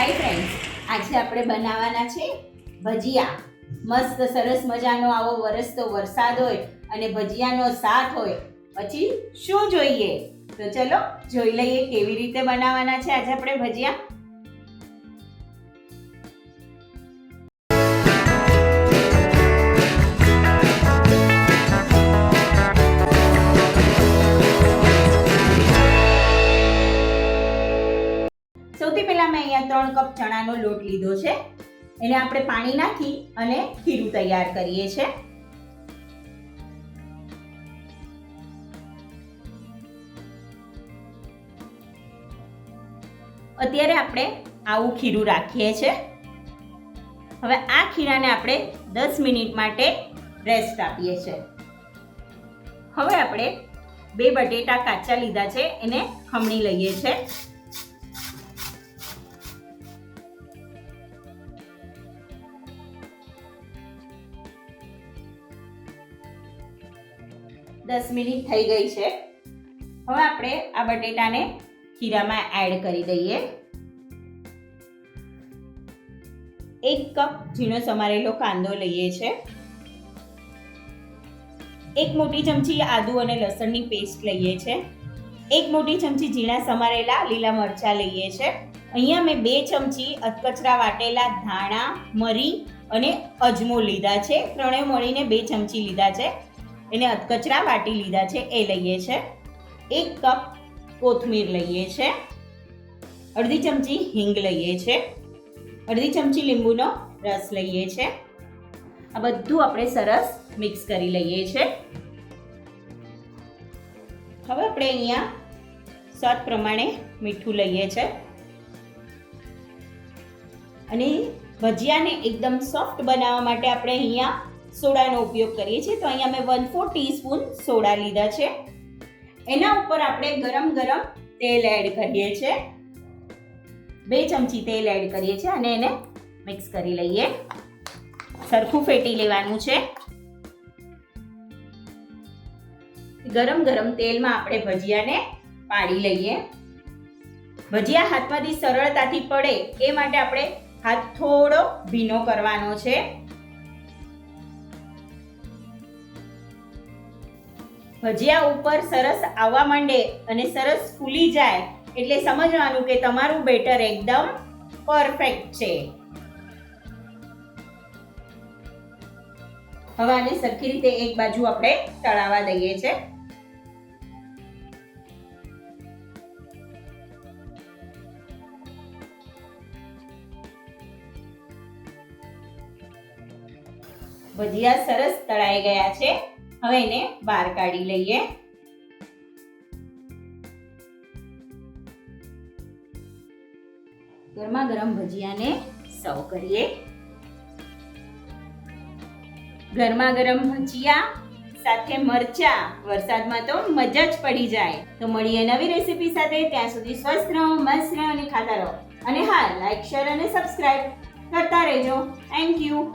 Hi friends આજે આપણે બનાવવાના છે ભજીયા. મસ્ત, સરસ મજાનો આવો વરસતો વરસાદ હોય અને ભજીયાનો સાથ હોય. પછી શું જોઈએ? તો ચલો જોઈ લઈએ કેવી રીતે બનાવવાના છે આજે આપણે ભજીયા. મેં અહીંયા ત્રણ કપ ચણાનો લોટ લીધો છે. એને આપણે પાણી નાખી અને ખીરું તૈયાર કરીએ છે. અત્યારે આપણે આવું ખીરું રાખીએ છે હવે આ ખીરાને આપણે દસ મિનિટ માટે રેસ્ટ આપીએ છે હવે આપણે બે બટેટા કાચા લીધા છે, એને ખમણી લઈએ છે. દસ મિનિટ થઈ ગઈ છે. હવે આપણે આ બટેટાને ખીરામાં એડ કરી દઈએ. એક કપ ઝીણો સમારેલો કાંદો લઈએ છે. એક મોટી ચમચી આદુ અને લસણની પેસ્ટ લઈએ છે. એક મોટી ચમચી ઝીણા સમારેલા લીલા મરચાં લઈએ છે. અહીંયા મેં બે ચમચી અધકચરા વાટેલા ધાણા, મરી અને અજમો લીધા છે. ત્રણેય મળીને બે ચમચી લીધા છે. એને અધકચરા વાટી લીધા છે, એ લઈએ છે. એક કપ કોથમીર લઈએ છે. અડધી ચમચી હિંગ લઈએ છે. અડધી ચમચી લીંબુનો રસ લઈએ છે. આ બધું આપણે સરસ મિક્સ કરી લઈએ છે. હવે આપણે અહીંયા સ્વાદ પ્રમાણે મીઠું લઈએ છે. અને ભજીયાને એકદમ સોફ્ટ બનાવવા માટે આપણે અહીંયા સોડાનો ઉપયોગ કરીએ છીએ. તો અહીંયા મેં વન ફોર ટીસ્પૂન સોડા લીધા છે. એના ઉપર આપણે ગરમ ગરમ તેલ એડ કરીએ છીએ. બે ચમચી તેલ એડ કરીએ છીએ અને એને મિક્સ કરી લઈએ. સરખું ફેટી લેવાનું છે. ગરમ ગરમ તેલમાં આપણે ભજીયાને પાડી લઈએ. ભજીયા હાથમાંથી સરળતાથી પડે એ માટે આપણે હાથ થોડો ભીનો કરવાનો છે. ભજીયા ઉપર સરસ આવવા માંડે અને સરસ ફૂલી જાય એટલે સમજવાનું કે તમારું બેટર એકદમ પરફેક્ટ છે. હવે આને સરખી રીતે એક બાજુ આપણે તળાવા દઈએ છે. ભજીયા સરસ તળાઈ ગયા છે. હવે એને બહાર કાઢી લઈએ. ગરમા ગરમ ભજીયાને સર્વ કરીએ. ગરમા ગરમ ભજીયા, સાથે મરચા. વરસાદમાં તો મજા જ પડી જાય. તો મળીએ નવી રેસીપી સાથે. ત્યાં સુધી સ્વસ્થ રહો, મસ્ત રહો અને ખાતા રહો. અને હા લાઈક શેર અને સબસ્ક્રાઈબ કરતા રહેજો. Thank you